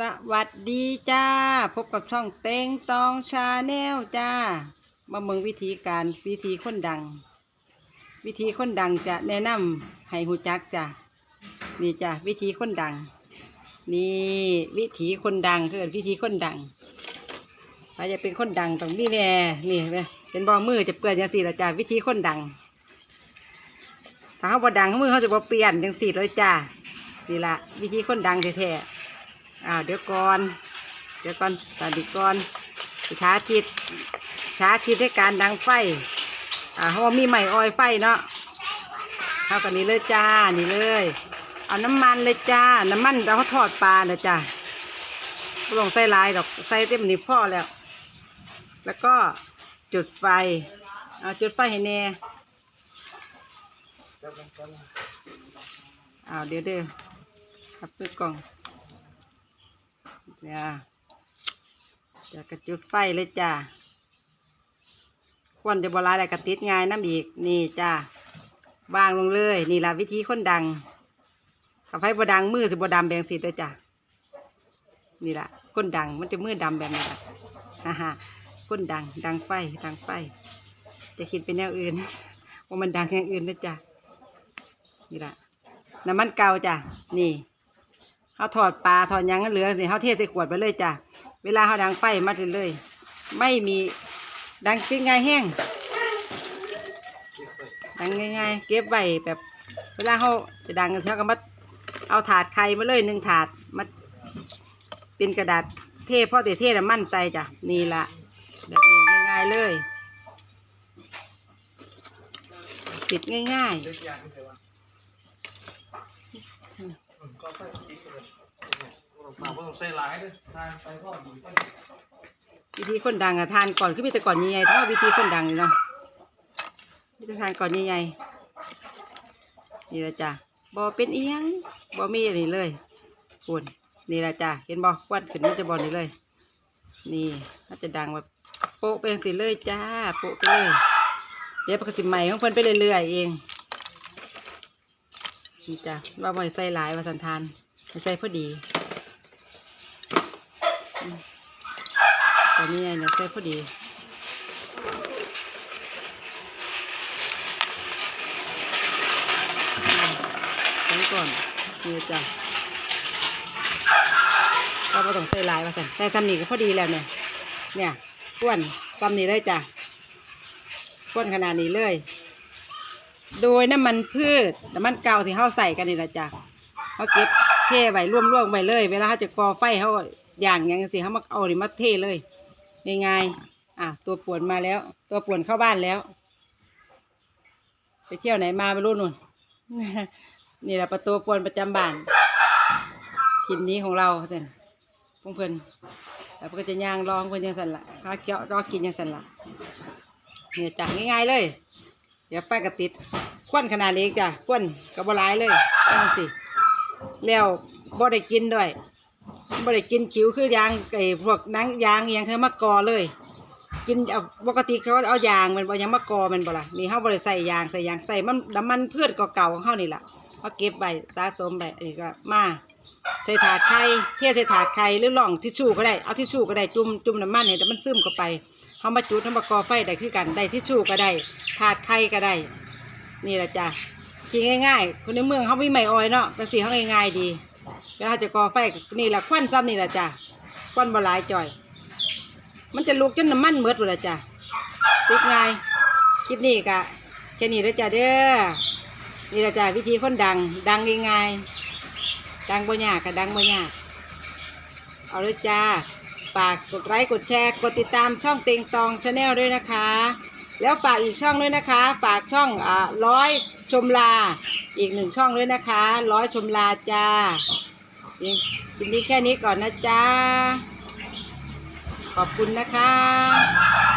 สวัสดีจ้า พบกับช่องเต็งตองชาแนลจ้า มาเมืองวิธีการวิธีคนดัง วิธีคนดังจะแนะนำให้หูจักจ้านี่จ้าวิธีคนดัง นี่วิธีคนดังคือวิธีคนดังถ้าจะเป็นคนดังต้องนี่แน่นี่เห็นไหมเป็นบอมือจะเปื่อนจังสี่ละจ้าวิธีคนดัง ถ้าเขาบ่ดังเขามือเขาจะบ่เปลี่ยนจังสี่เลยจ้านี่ละวิธีคนดังแท้ๆ อ่าเดี๋ยวก่อน เดี๋ยวก่อนสาดิก่อนช้าชิดช้าชิดให้การดังไฟอ่าเพราะว่ามีไม้ออยไฟเนาะเท่ากันนี้เลยจ้า นี่เลย เอาน้ำมันเลยจ้า น้ำมันเราทอดปลาเนะจ้าไม่ต้องใส่ลายดอก ใส่เต็มนี้พอแล้ว แล้วก็จุดไฟ เอาจุดไฟให้แน่เอาเดี๋ยวเด้อครับเพื่อกล่อง จ้าจะกระจุดไฟเลยจ้าควนจะบลายอะไรกระติดง่ายน้ำอีก นี่จ้าวางลงเลย นี่ละวิธีคนดังถ้าไฟบดังมือสิบดำแบงสีเลยจ้านี่ละคนดังมันจะมือดำแบบนี้ละฮ่าฮ่าคนดัง ดังไฟ ดังไฟ จะคิดเป็นแนวอื่นว่ามันดังอย่างอื่นนะจ้านี่ละน้ำมันเก่าจ้ะนี่ เขาถอดปลาถอดยังเหลือสิเขาเทใส่ขวดไปเลยจ้ะเวลาเขาดังไฟมาถึงเลย ไม่มีดังซิงไงายแห้งดังง่ายๆเก็บไว้แบบ เวลาเขาจะดังกันเขาก็มาเอาถาดไข่มาเลยหนึ่งถาดมาเป็นกระดาษเทพ่อเตเทน้ำมันใส่จ้ะนี่ละแบบนี้ง่ายๆเลยติดง่ายก็ค่อย เลยฝาต้องใส่หลายด้วยทานไปพ่อดีวิธีคนดังอะทานก่อนคือมีแต่ก่อนใหญ่ๆเท่าวิธีคนดังนี่เนาะมีแต่ทานก่อนใหญ่ๆนี่ละจ้ะบอเป็นเอียงบอมีอันนี้เลยปุ่นนี่ละจ้ะเห็นบอควันขึ้นมันจะบอนี่เลย นี่ถ้าจะดังแบบโปะเป็นสิเลยจ้าโปะไปเลยเดี๋ยวปกติใหม่ของเพิ่นไปเรื่อยๆเองนี่จ้ะว่าบ่ให้ใส่หลายว่าสันทาน ใส่พอดีตอนนี้เนี่ยใส่พอดีใส่ก่อนนี่จ้ะก็ไม่ต้องใส่ลายว่าสั่นใส่ซ้ำนี่ก็พอดีแล้วเนี่ย เนี่ยก้วนซ้ำนี่เลยจ้ะก้วนขนาดนี้เลย โดยน้ำมันพืชน้ำมันเก่าที่เขาใส่กันนี่แหละจ้ะเขาเก็บ เทไว้ร่วมๆไว้เลย เวลาเขาจะกอไฟเขาก็อย่างอย่างสิเขามาเอาดิมาเทเลยง่ายๆอะตัวป่วนมาแล้ว ตัวป่วนเข้าบ้านแล้ว ไปเที่ยวไหนมาไม่รู้นุ่นนี่แหละประตูป่วนประจำบ้านทินนี้ของเราเช่นพงเพิ่นแล้วก็จะย่างรองเพิ่นยังสันละข้าเกี่ยวรอกินยังสันละเนี่ยจักง่ายๆเลย เดี๋ยวไฟกระติดควนขนาดเล็กจ้ะควนกระบหลายเลยเอาสิ แล้วบ่ได้กินด้วยบ่ได้กินขิวคือยางไอ้พวกนังยางอหยังเธอมากอเลย กินเอาปกติเขาเอายางมันบ่ยังมากอมันบ่ล่ะนี่เฮาบ่ได้ใส่ยางใส่ยางใส่มันน้ำมันพืชเก่าๆของเฮานี่ล่ะเฮาเก็บไว้สะสมไว้อันนี้ก็มาใส่ถาดไข่เทใส่ถาดไข่หรือล่องทิชชู่ก็ได้เอาทิชชู่ก็ได้จุ่มจุ่มน้ำมันให้มันซึมเข้าไปเฮามาจุดเฮามากอไฟได้คือกันได้ทิชชู่ก็ได้ถาดไข่ก็ได้ นี่แหละจ้ะ กินง่ายๆ คนในเมืองเขาไม่ไม่ออยเนาะเป็นสีเขาง่ายๆดีเวลาจะก่อไฟก็นี่แหละควันซ้ำนี่แหละจ้ะควันบหลายจ่อย มันจะลุกจนน้ำมันเมืดหมดละจ้ะติดง่ายคลิปนี้กะแค่นี้แล้วจ้ะเด้อนี่แหละจ้ะวิธีคนดัง ดังง่ายๆดังบ่ยากกะดังบ่ยากเอาเลยจ้าฝากกดไลค์กดแชร์กดติดตามช่องเต็งตองชาแนลด้วยนะคะ แล้วฝากอีกช่องด้วยนะคะฝากช่องอ่าร้อยชมลา อีกหนึ่งช่องด้วยนะคะ ร้อยชมลาจ้ายินดีแค่นี้ก่อนนะจ้าขอบคุณนะคะ